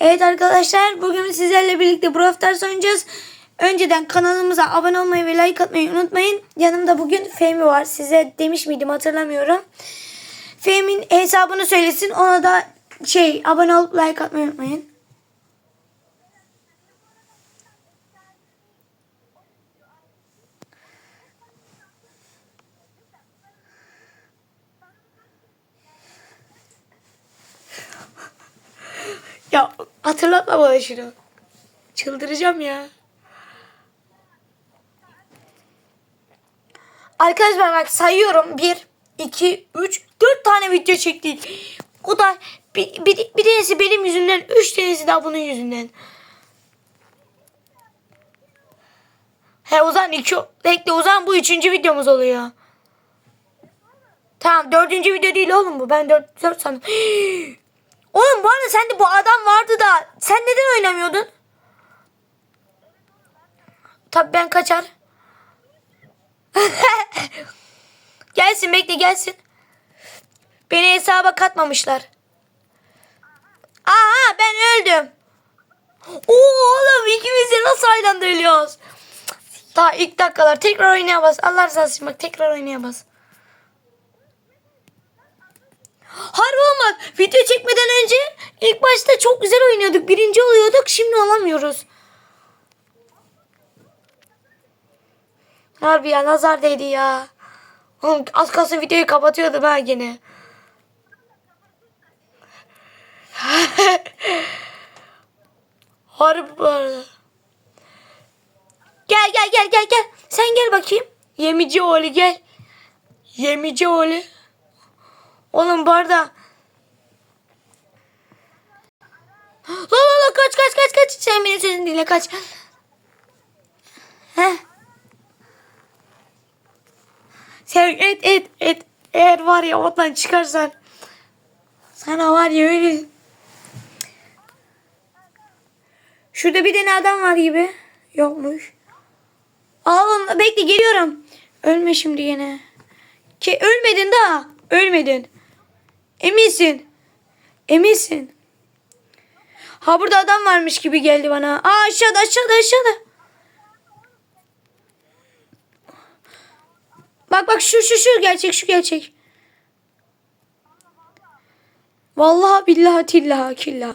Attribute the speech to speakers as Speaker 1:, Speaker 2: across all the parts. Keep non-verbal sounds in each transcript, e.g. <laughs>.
Speaker 1: Evet arkadaşlar bugün sizlerle birlikte Brawl Stars oynayacağız. Önceden kanalımıza abone olmayı ve like atmayı unutmayın. Yanımda bugün Fehmi var. Size demiş miydim hatırlamıyorum. Fehmi'nin hesabını söylesin. Ona da şey abone olup like atmayı unutmayın. Ya hatırlatma bana şunu. Çıldıracağım ya. Arkadaşlar bak sayıyorum. 1, 2, 3, 4 tane video çektik. O da bir, bir, bir tanesi benim yüzümden, 3 tanesi de bunun yüzünden. He Ozan iki, bekle Ozan bu üçüncü videomuz oluyor. Tamam dördüncü video değil oğlum bu. Ben dört, dört sandım. <gasps> Oğlum bu arada sende bu adam vardı da sen neden oynamıyordun? Tabii ben kaçar. <laughs> gelsin bekle gelsin. Beni hesaba katmamışlar. Aha ben öldüm. Oo oğlum ikimiz de nasıl aynı ölüyoruz? Daha ilk dakikalar tekrar oynaya bas. Allah razı olsun bak tekrar oynaya bas. Harbi olmaz. Video çekmeden önce ilk başta çok güzel oynuyorduk. Birinci oluyorduk. Şimdi olamıyoruz. Harbi ya nazar değdi ya. Oğlum az kalsın videoyu kapatıyordum ha gene. <laughs> Harbi. Gel gel gel gel gel. Sen gel bakayım. Yemici oğlu gel. Yemici oğlu. Oğlum bu. <gasps> La la la kaç kaç kaç kaç. Sen benim sözümü dinle kaç. Heh. Sen et et et. Eğer var ya oradan çıkarsan. Sana var ya öyle. Şurada bir tane adam var gibi. Yokmuş. Oğlum bekle geliyorum. Ölme şimdi yine. Ki ölmedin daha. Ölmedin. Eminsin. Eminsin. Ha burada adam varmış gibi geldi bana. Aa aşağıda aşağıda aşağıda. Bak bak şu şu şu gerçek şu gerçek. Vallahi billahi tillahi killah.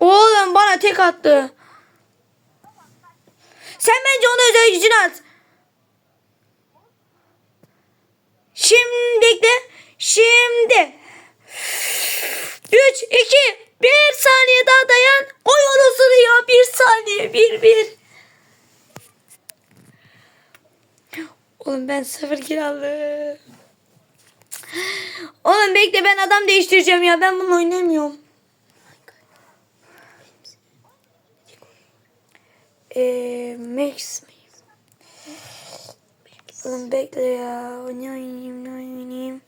Speaker 1: Oğlum bana tek attı. Sen bence onu özel gücünü at. Şimdi bekle. Şimdi. 3, 2, 1 saniye daha dayan. Oyun ısırıyor. 1 1, 1. Oğlum ben sıfır kill aldım. Oğlum bekle ben adam değiştireceğim ya. Ben bunu oynamıyorum. Eee Max? Oğlum bekle ya. Oynayayım oynayayım.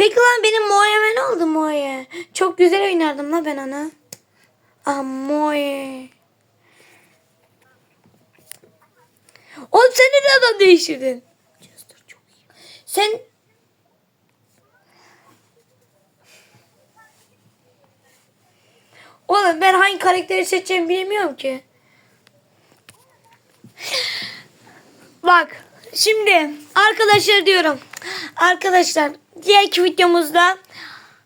Speaker 1: Peki lan benim Moe'me ne oldu Moe? Çok güzel oynardım la ben ona. Ah Moe. Oğlum sen neden adam değiştirdin? Sen Oğlum ben hangi karakteri seçeceğimi bilmiyorum ki. Bak şimdi arkadaşlar diyorum. Arkadaşlar diğerki videomuzda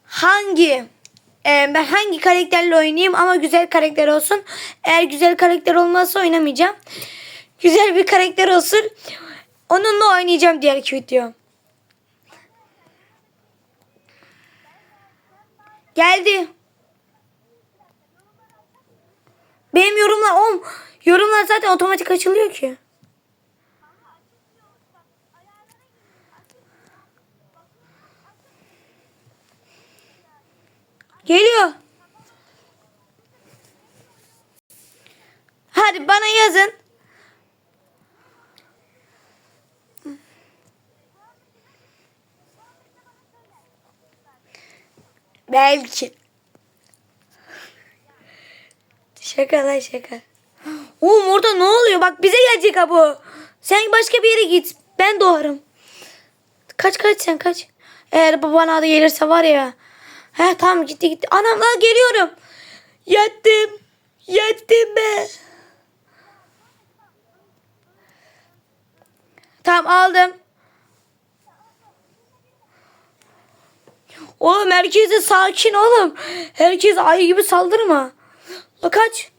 Speaker 1: hangi e, ben hangi karakterle oynayayım ama güzel karakter olsun. Eğer güzel karakter olmazsa oynamayacağım. Güzel bir karakter olsun. Onunla oynayacağım diğerki video. Geldi. Benim yorumlar om yorumlar zaten otomatik açılıyor ki. Geliyor. Hadi bana yazın. Belki. Şaka lan şaka. Oğlum orada ne oluyor? Bak bize gelecek ha bu. Sen başka bir yere git. Ben doğarım. Kaç kaç sen kaç. Eğer bu bana da gelirse var ya. He tamam gitti gitti. Anam lan geliyorum. Yattım. Yattım ben. Tamam aldım. Oğlum herkese sakin oğlum. Herkes ayı gibi saldırma. La kaç.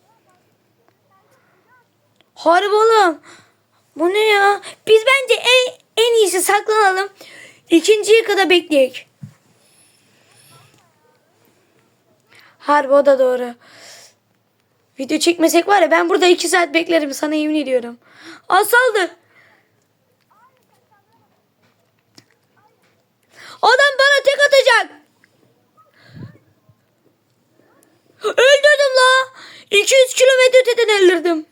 Speaker 1: Harbi oğlum. Bu ne ya? Biz bence en, en iyisi saklanalım. İkinciye kadar bekleyek. Harbi o da doğru. Video çekmesek var ya ben burada iki saat beklerim sana yemin ediyorum. Aa saldı. Adam bana tek atacak. Öldürdüm la. 200 kilometre öteden öldürdüm.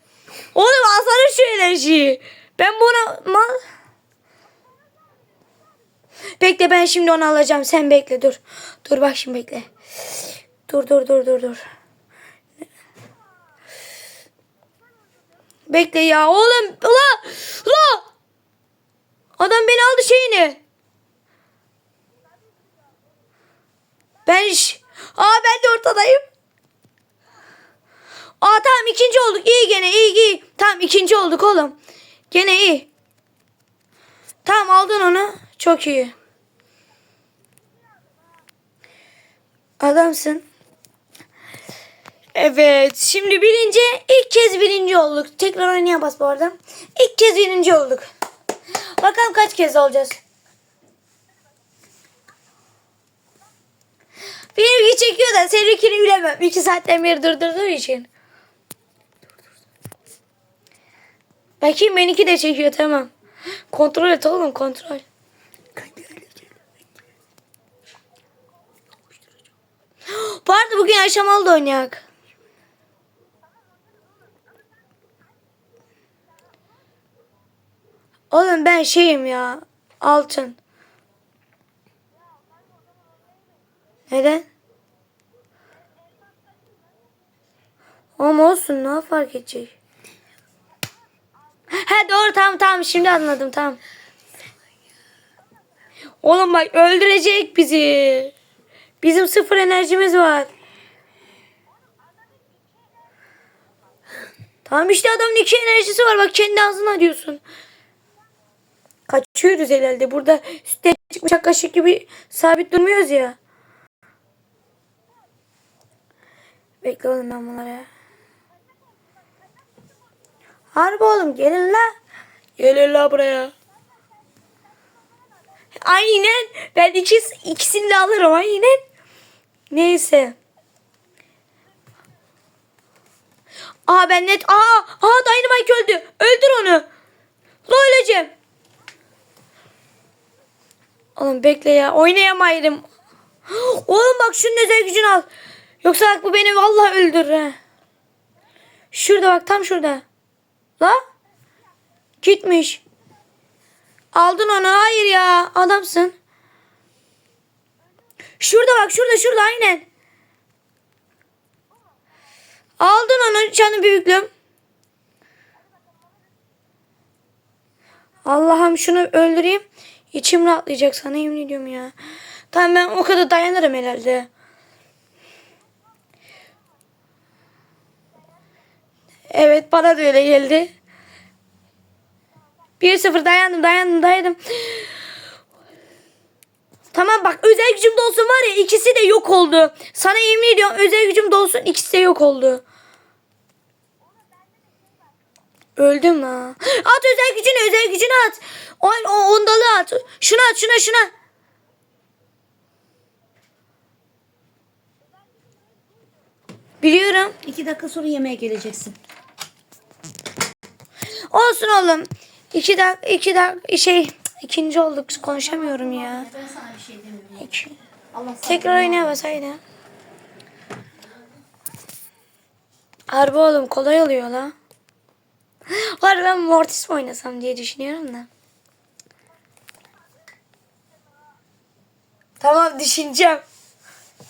Speaker 1: Oğlum alsana şu enerjiyi. Ben buna mal... Bekle ben şimdi onu alacağım. Sen bekle dur. Dur bak şimdi bekle. Dur dur dur dur dur. Bekle ya oğlum. La! La! Adam beni aldı şeyini. Ben Aa ben de ortadayım. Aa tamam ikinci olduk. İyi gene iyi iyi. Tamam ikinci olduk oğlum. Gene iyi. Tamam aldın onu. Çok iyi. Adamsın. Evet. Şimdi birinci. ilk kez birinci olduk. Tekrar oynaya bas bu arada. İlk kez birinci olduk. Bakalım kaç kez olacağız. Benimki çekiyor da seninkini bilemem. İki saatten beri durdurduğum için. Bakayım benimki de çekiyor tamam. Kontrol et oğlum kontrol. <gasps> Bu arada bugün aşamalı da oynayak. Oğlum ben şeyim ya. Altın. Neden? Ama olsun ne fark edecek? He doğru tamam tamam şimdi anladım tamam. Oğlum bak öldürecek bizi. Bizim sıfır enerjimiz var. Tamam işte adamın iki enerjisi var. Bak kendi ağzına diyorsun. Kaçıyoruz herhalde. Burada üstte çıkmış kaşık gibi sabit durmuyoruz ya. Bekle oğlum ben bunları. Harbi oğlum gelin la. Gelin la buraya. Aynen. Ben ikis, ikisini de alırım aynen. Neyse. Aa ben net. Aa, aa Dynamite öldü. Öldür onu. La öleceğim. Oğlum bekle ya. Oynayamayırım. Oğlum bak şunun özel gücünü al. Yoksa bak bu beni vallahi öldürür ha. Şurada bak tam şurada. La. Gitmiş. Aldın onu. Hayır ya. Adamsın. Şurada bak şurada şurada aynen. Aldın onu canım büyüklüm. Allah'ım şunu öldüreyim. İçim rahatlayacak sana yemin ediyorum ya. Tamam ben o kadar dayanırım herhalde. Evet bana da öyle geldi. 1-0 dayandım dayandım dayandım. Tamam bak özel gücüm de olsun var ya ikisi de yok oldu. Sana yemin ediyorum özel gücüm de olsun ikisi de yok oldu. Öldüm la. At özel gücünü özel gücünü at. O, o ondalı at. Şunu at şuna şuna. Biliyorum.
Speaker 2: İki dakika sonra yemeğe geleceksin.
Speaker 1: Olsun oğlum. İki dak iki dak şey ikinci olduk konuşamıyorum ya.
Speaker 2: Ben sana bir şey demiyorum.
Speaker 1: İki.
Speaker 2: Allah
Speaker 1: Tekrar oynaya basaydı. Harbi oğlum kolay oluyor la. <laughs> Var ben Mortis oynasam diye düşünüyorum da. Tamam düşüneceğim.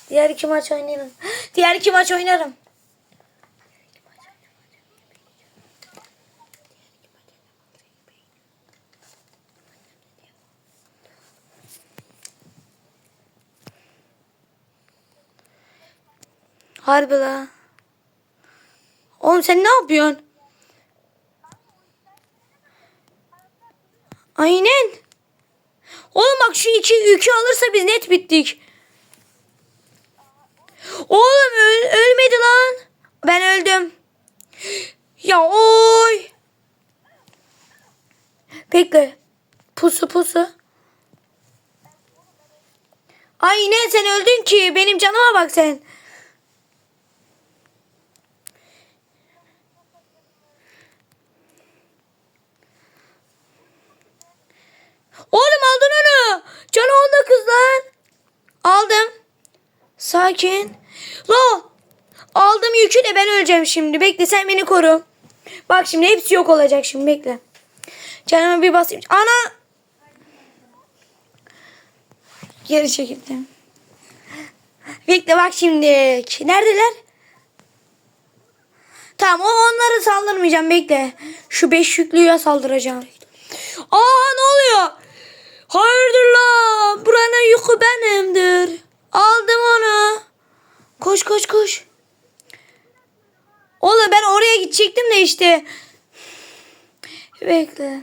Speaker 1: Diğer iki maç oynarım. <gasps> Diğer iki maç oynarım. Harbi la. Oğlum sen ne yapıyorsun? Aynen. Oğlum bak şu iki yükü alırsa biz net bittik. Oğlum öl- ölmedi lan. Ben öldüm. Ya oy. Bekle. Pusu pusu. Aynen sen öldün ki. Benim canıma bak sen. Oğlum aldın onu. Canı onda kız lan. Aldım. Sakin. Lo. Aldım yükü de ben öleceğim şimdi. Bekle sen beni koru. Bak şimdi hepsi yok olacak şimdi bekle. Canımı bir basayım. Ana. Geri çekildim. Bekle bak şimdi. Neredeler? Tamam o onları saldırmayacağım bekle. Şu beş yüklüye saldıracağım. Aa ne oluyor? Hayırdır la? Buranın yükü benimdir. Aldım. Koş koş koş. Oğlum ben oraya gidecektim de işte. Bekle.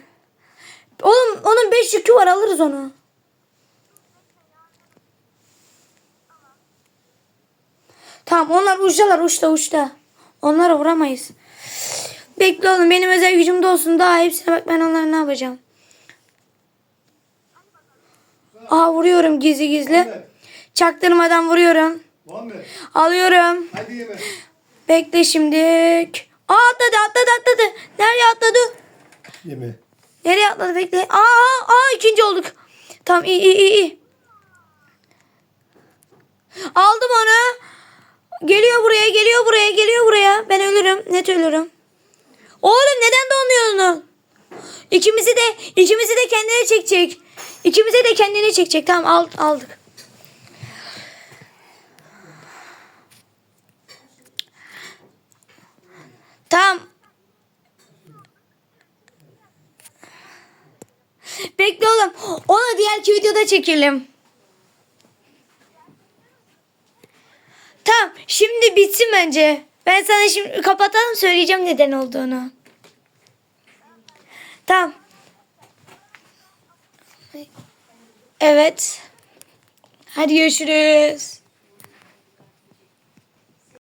Speaker 1: Oğlum onun beş yükü var alırız onu. Tamam onlar uçtalar uçta uçta. Onlara vuramayız. Bekle oğlum benim özel gücüm de olsun daha hepsine bak ben onlara ne yapacağım. Aha vuruyorum gizli gizli. Çaktırmadan vuruyorum.
Speaker 3: Muhammed
Speaker 1: Alıyorum.
Speaker 3: hadi yeme.
Speaker 1: Bekle şimdi. Aa atladı atladı atladı. Nereye atladı?
Speaker 3: Yeme.
Speaker 1: Nereye atladı bekle. Aa, aa, ikinci olduk. Tamam iyi iyi iyi. Aldım onu. Geliyor buraya geliyor buraya geliyor buraya. Ben ölürüm net ölürüm. Oğlum neden donmuyorsun? İkimizi de ikimizi de kendine çekecek. İkimize de kendine çekecek. Tamam al, aldık. Tamam. Bekle oğlum. Onu diğerki videoda çekelim. Tamam. Şimdi bitsin bence. Ben sana şimdi kapatalım söyleyeceğim neden olduğunu. Tamam. Evet. Hadi görüşürüz.